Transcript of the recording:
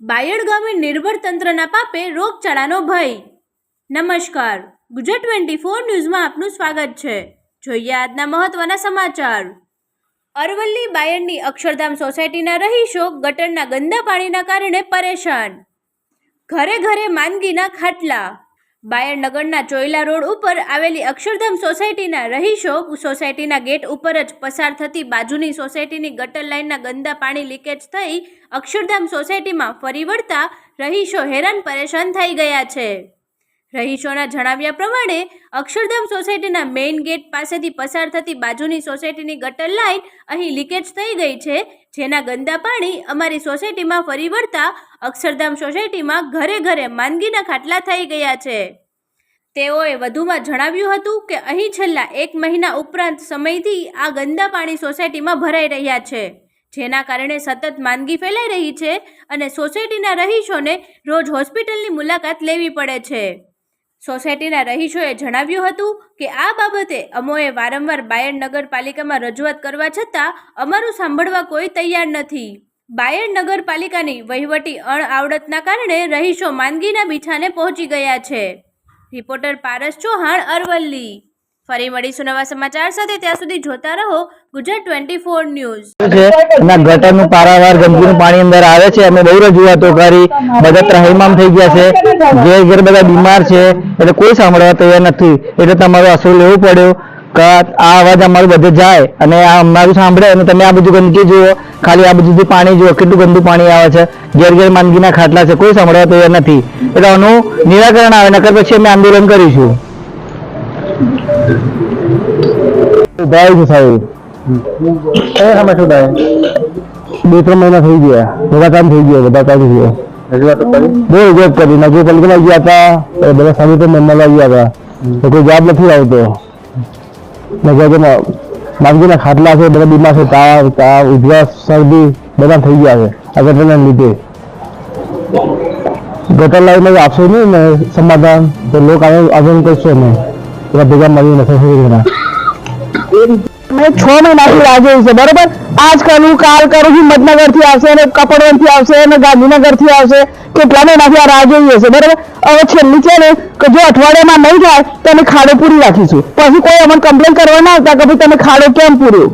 બાયડ ગામે નિર્ભર તંત્રના પાપે રોગચાળાનો ભય. નમસ્કાર. ગુજરાત ટ્વેન્ટી ફોર ન્યૂઝમાં આપનું સ્વાગત છે. જોઈએ આજના મહત્વના સમાચાર. અરવલ્લી બાયડની અક્ષરધામ સોસાયટીના રહીશો ગટરના ગંદા પાણીના કારણે પરેશાન. ઘરે ઘરે માંદગીના ખાટલા. બાયડ નગરના ચોયલા રોડ ઉપર આવેલી અક્ષરધામ સોસાયટીના રહીશો સોસાયટીના ગેટ ઉપર જ પસાર થતી બાજુની સોસાયટીની ગટર લાઇનના ગંદા પાણી લીકેજ થઈ અક્ષરધામ સોસાયટીમાં ફરી વળતા રહીશો હેરાન પરેશાન થઈ ગયા છે. રહીશોના જણાવ્યા પ્રમાણે, અક્ષરધામ સોસાયટીના મેઇન ગેટ પાસેથી પસાર થતી બાજુની સોસાયટીની ગટર લાઇન અહીં લીકેજ થઈ ગઈ છે, જેના ગંદા પાણી અમારી સોસાયટીમાં ફરી વળતા અક્ષરધામ સોસાયટીમાં ઘરે ઘરે માંદગીના ખાટલા થઈ ગયા છે. તેઓએ વધુમાં જણાવ્યું હતું કે અહીં છેલ્લા એક મહિના ઉપરાંત સમયથી આ ગંદા પાણી સોસાયટીમાં ભરાઈ રહ્યા છે, જેના કારણે સતત માંદગી ફેલાઈ રહી છે અને સોસાયટીના રહીશોને રોજ હોસ્પિટલની મુલાકાત લેવી પડે છે. સોસાયટીના રહીશોએ જણાવ્યું હતું કે આ બાબતે અમોએ વારંવાર બાયડ નગરપાલિકામાં રજૂઆત કરવા છતાં અમારું સાંભળવા કોઈ તૈયાર નથી. બાયડ નગરપાલિકાની વહીવટી અણઆવડતના કારણે રહીશો માંદગીના બીછાને પહોંચી ગયા છે. રિપોર્ટર પારસ ચૌહાણ, અરવલ્લી. ફરી મળીશું નવા સમાચાર સાથે. ત્યાં સુધી જોતા રહો ગુજરાત ટ્વેન્ટી ફોર ન્યૂઝ. એના ગટરનું પારાવાર ગંદકીનું પાણી અંદર આવે છે. અમે બહુ રજૂઆતો કરી. બધા ત્રાહિમામ થઈ ગયા છે. ઘેર ઘેર બધા બીમાર છે. એટલે કોઈ સાંભળવા તૈયાર નથી. એટલે તમારો અસર લેવું પડ્યો આ અવાજ અમારું બધે જાય અને આ અમારું સાંભળે અને તમે આ બધું ગંદકી જુઓ. ખાલી આ બધું પાણી જુઓ, કેટલું ગંદુ પાણી આવે છે. ઘેર ઘેર માંદગીના ખાટલા છે. કોઈ સાંભળવા તૈયાર નથી. એટલે આનું નિરાકરણ આવે, નકર પછી અમે આંદોલન કરીશું. ભાઈ છે સાહેબ એ અમે શું થાય બે ત્રણ મહિના થઈ ગયા બધા કામ થઈ ગયા બધા કામ થઈ ગયા રજૂઆત કરી બહુ રજૂઆત કરી નગરપાલિકામાં ગયા હતા એ બધા સામે તો મનમાં ગયા હતા તો કોઈ જવાબ નથી આવતો નગરમાં માંદગીના ખાટલા છે બધા બીમાર છે તાવ તાવ ઉધરસ શરદી બધા થઈ ગયા છે આ ઘટનાના લીધે ગટર લાઈન આપશો નહીં ને સમાધાન તો લોકો આંદોલન કરશો નહીં બધા ભેગા મળી નથી મેં છ મહિનાથી રાહ જોઈ છે બરોબર? આજ કરું કાલ કરું હિંમતનગરથી આવશે અને કપડવનથી આવશે ને ગાંધીનગરથી આવશે કેટલા મહિનાથી આ રાહ જોઈએ છે બરોબર? હવે છેલ્લી છે ને કે જો અઠવાડિયામાં નહીં થાય, તો અમે ખાડો પૂરી રાખીશું. પછી કોઈ અમને કમ્પ્લેન કરવા ના આવતા કે ભાઈ તમે ખાડો કેમ પૂર્યો?